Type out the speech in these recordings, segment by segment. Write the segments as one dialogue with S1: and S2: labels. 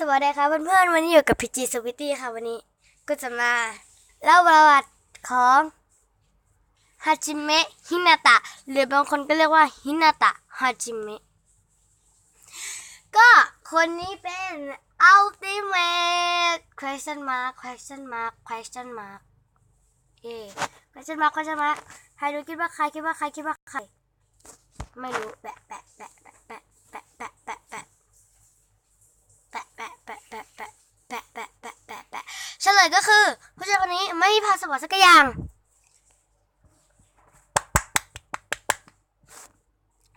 S1: สวัสดีค่ะเพื่อนๆวันนี้อยู่กับพีจีสวิตตี้ค่ะวันนี้ก็จะมาเล่าประวัติของฮาจิเมะฮินาตะหรือบางคนก็เรียกว่าฮินาตะฮาจิเมะก็คนนี้เป็น ultimate question mark question mark question mark เอ question mark question mark ใครดูคิดว่าใครคิดว่าใครคิดว่าใคร ไม่รู้แปะ เฉลยก็คือ ผู้ชายคนนี้ไม่มีพาสปอร์ตสักอย่าง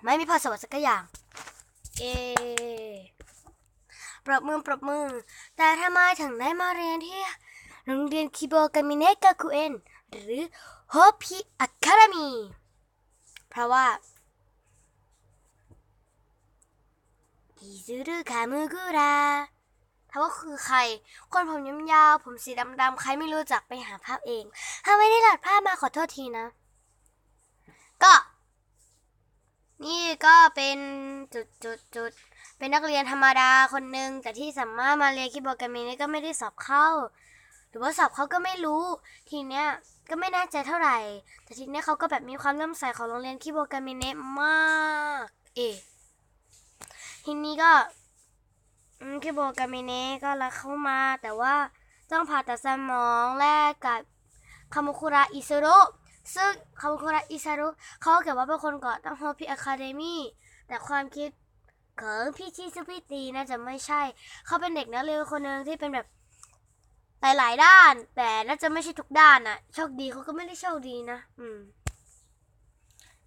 S1: ไม่มีพาสปอร์ตสักอย่าง เอปรบมือปรบมือ แต่ทำไมถึงได้มาเรียนที่โรงเรียนคิโบกามิเนกาคุเอนหรือโฮพิอะคาเดมีเพราะว่าอิซุรุคามุกุระ ถามว่าคือใคร คนผมยยาวๆผมสีดำๆใครไม่รู้จักไปหาภาพเอง ถ้าไม่ได้หลัดภาพมาขอโทษทีนะ ก็ นี่ก็เป็นจุดจุดจุดเป็นนักเรียนธรรมดาคนหนึ่งแต่ที่สามารถมาเรียนคีย์บอร์ดกันเมนี่ก็ไม่ได้สอบเข้า หรือว่าสอบเขาก็ไม่รู้ ทีเนี้ยก็ไม่แน่ใจเท่าไหร่ แต่ทีเนี้ยเขาก็แบบมีความเลื่มใสของโรงเรียนคีย์บอร์ดกันเมเนมาก เอทีนี้ก็ คิโบกามิเนะก็รักเข้ามา แต่ว่าต้องผ่าตัดสมองแลกกับคามุคุระอิซุรุซึ่งคามุคุระอิซุรุเขาเกิดว่าเป็นคนก่อตั้งโฮพิอะคาเดมี่แต่ความคิดของพี่ชิซุพิตีน่าจะไม่ใช่ เขาเป็นเด็กนักเรียนคนหนึ่งที่เป็นแบบหลาย ๆ ด้าน แต่น่าจะไม่ใช่ทุกด้านอะโชคดีเขาก็ไม่ได้โชคดีนะ อืม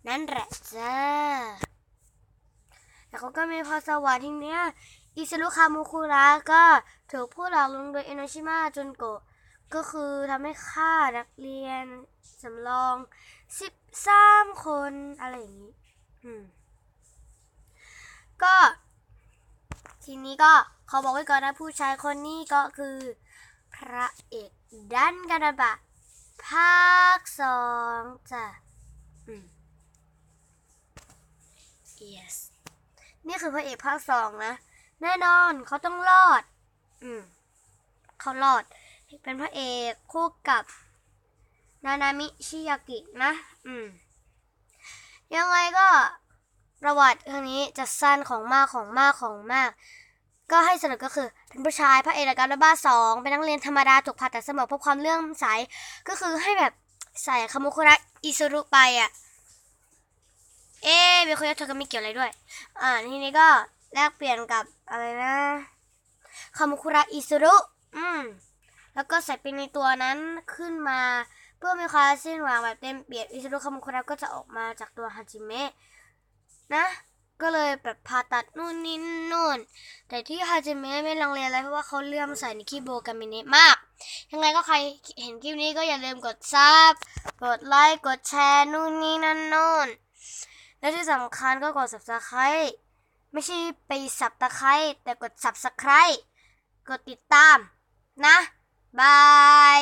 S1: นั่นแหละจ้าแต่เขาก็มีพรสวรรค์ทีเนี้ย อิซุรุคามุคุระก็ถูกผู้หลอกลวงโดยเอโนชิมะจุนโกะก็คือทำให้ฆ่านักเรียนสำรองสิบสามคนอะไรอย่างนี้ก็ ทีนี้ก็เขาบอกไว้ก่อนนะผู้ชายคนนี้ก็คือพระเอกดันกันบะภาคสองจ้ะอืม yes นี่คือพระเอกภาคสองนะ แน่นอนเขาต้องรอด อืมเขารอด เป็นพระเอกคู่กับนานามิชิยากินะ อืม ยังไงก็ประวัติครั้งนี้จะสั้นของมากของมากของมาก ก็ให้สรุปก็คือเป็นผู้ชายพระเอกและการระบ้าสองเป็นนักเรียนธรรมดาถูกผ่าตัดสมองเพราะความเลื่อมใสก็คือให้แบบใส่คามุคุระอิซุรุไปอะ เอ๊ะมีคนยกโทกามิเกี่ยวอะไรด้วย อ่าทีนี้ก็ แลกเปลี่ยนกับอะไรนะคามุคุระอิซุรุอืมแล้วก็ใส่ไปในตัวนั้นขึ้นมา เพื่อมีความสิ้นหวังแบบเต็มเปียมอิซุรุคามุคุระก็จะออกมาจากตัวฮาจิเมะนะ ก็เลยแบบผ่าตัดนู่นนี่นู่น แต่ที่ฮาจิเมะไม่ลังเลอะไรเพราะว่าเขาเลื่อมใส่ในคีโบกามิเนะมาก ยังไงก็ใครเห็นคลิปนี้ก็อย่าลืมกดซับกดไลค์กดแชร์นู่นนี่นั่นนู่นและที่สำคัญก็กด subscribe ไม่ใช่ไปสับตะไคร้แต่กดสับสไคร้กดติดตาม นะ บาย